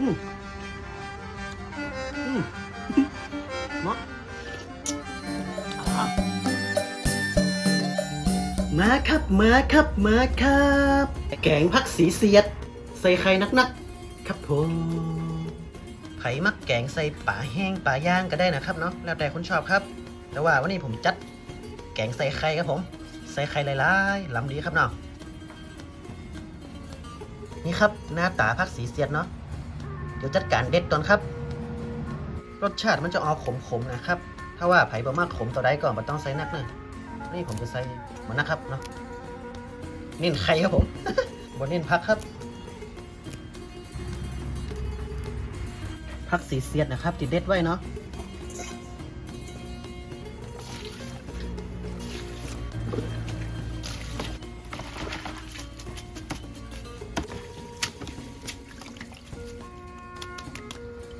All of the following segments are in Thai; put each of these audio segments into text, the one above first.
อืมเนาะอ่ามาครับมาครับมาครับ แกงผักสีเสียด ใส่ไข่นักๆ ครับผมไผ่มักแกงใส่ป่าแห้งป่าย่างก็ได้นะครับเนาะแล้วแต่คนชอบครับ แต่ว่าวันนี้ผมจัดแกงใส่ไข่ครับผม ใส่ไข่หลายๆลำดีครับเนาะนี่ครับหน้าตาผักสีเสียดเนาะ เดี๋ยวจัดการเด็ดก่อนครับ รสชาติมันจะออกขมๆนะครับ ถ้าว่าไผ่บ่มากขมต่อใดก่อนมันต้องใส่นักเนอะนี่ผมจะใส่หมันนะครับเนาะเน้นไข่ครับผมบนเน้นพักครับ พักสีเสียดนะครับติดเด็ดไว้เนาะ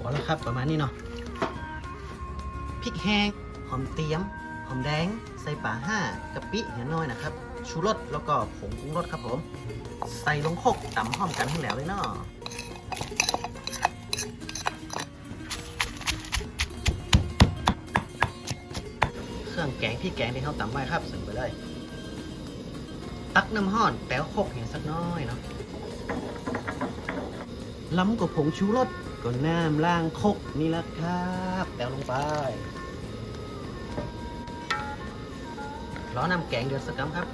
พอแล้วครับประมาณนี้เนาะพริกแห้งหอมเตียมหอมแดง ใส่ป่าห้ากะปิเห็นน้อยนะครับ ชูรสแล้วก็ผงปรุงรสครับผม ใส่ลงโคกตำหอมกันให้แล้วเลยเนาะเครื่องแกงพี่แกงที่เขาตำไว้ครับใส่ไปเลย ตักน้ำห้อนแต้วโคกเห็นสักน้อยเนาะ ล้ำกับผงชูรสก็น้ำล่างคกนี่แหละครับแต้วลงไปล้อน้ำแกงเดือดสักคำครับ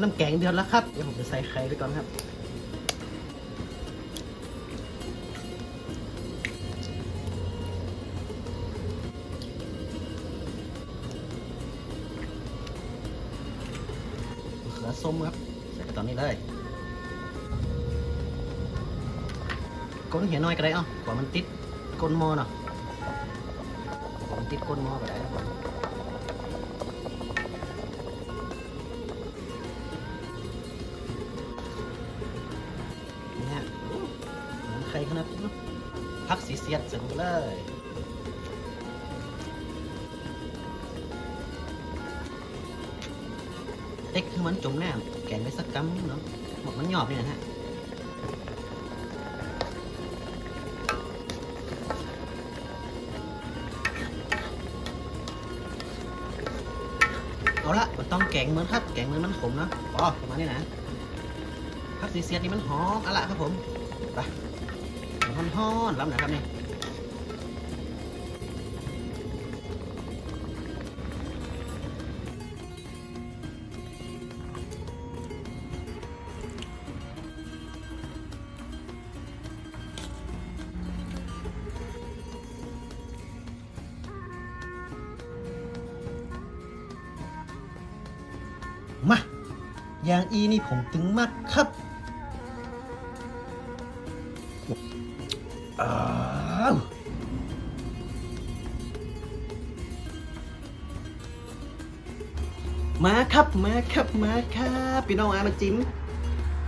น้ำแกงเดือดแล้วครับ เดี๋ยวผมจะใส่ไข่ไปก่อนครับมะเขือส้มครับ ตอนนี้เลยก้นเหี่ยน้อยก็ได้เอ้ากว่ามันติดก้นหม้อเนาะกว่ามันติดก้นหม้อก็ได้ครับผมนี่ฮะไข่ขนาดนี้พักสีเสียดส่ลงเลย เต็กคือมันจมน้ำแกงไปสักกำเนาะหมดมันหยอบนี่ยนะฮะเอาละมันต้องแกงเหมือนครับ แกงเหมือนมันขมเนาะอ๋อประมาณนี้นะผักสีเสียดนี่มันหอมอาละครับผมไปมันฮ้อนๆล้ำนะครับนี่ ยางอีนี่ผมตึงมากครับอ้าวมาครับมาครับมาครับพี่น้องอามาจิ้ม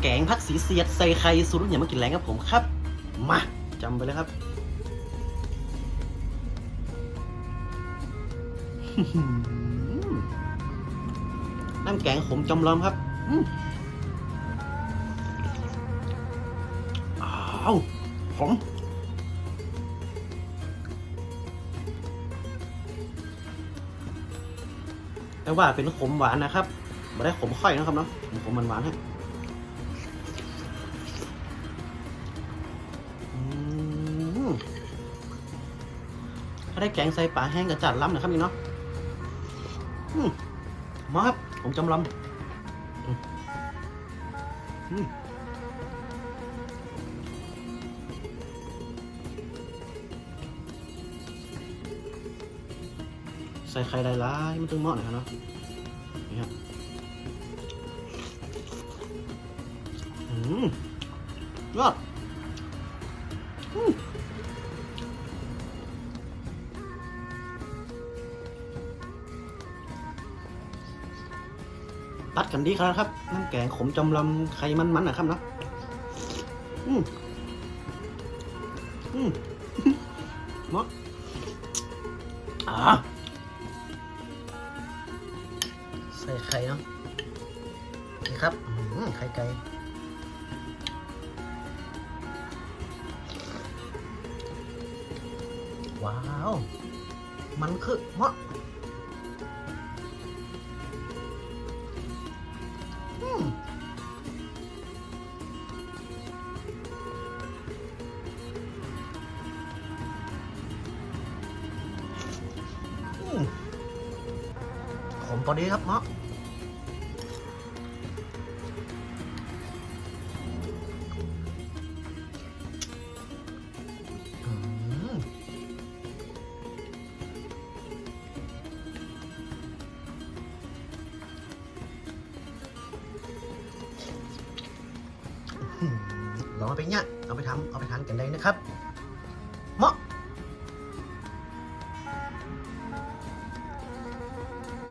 แกงผักสีเสียดใส่ไข่สูตรอย่ามากินแรงกับผมครับ มาจำไปเลยครับน้ำแกงขมจอมลอมครับ อ้าวขมแต่ว่าเป็นขมหวานนะครับไม่ได้ขมค่อยนะครับเนาะขมมันหวานๆฮะอืมถ้าได้แกงใส่ปลาแห้งกับจัดล้ำนะครับนี่เนาะมาครับ ผมจำลำอืมอืม ใส่ไข่หลายมันตึงเหมาะหน่อยครับเนาะนี่ครับอืมยอด ตัดกันดีครับครับน้ำแกงขมจำลำไข่มันๆนะครับนะอืมอืมเนาะอ่าใส่ไข่เนาะนี่ครับอืมไข่ไก่ว้าว มันคือเนาะ พอดีครับเหมาะลองไปเนี่ยเอาไปทำเอาไปทานกันได้นะครับ เหมาะ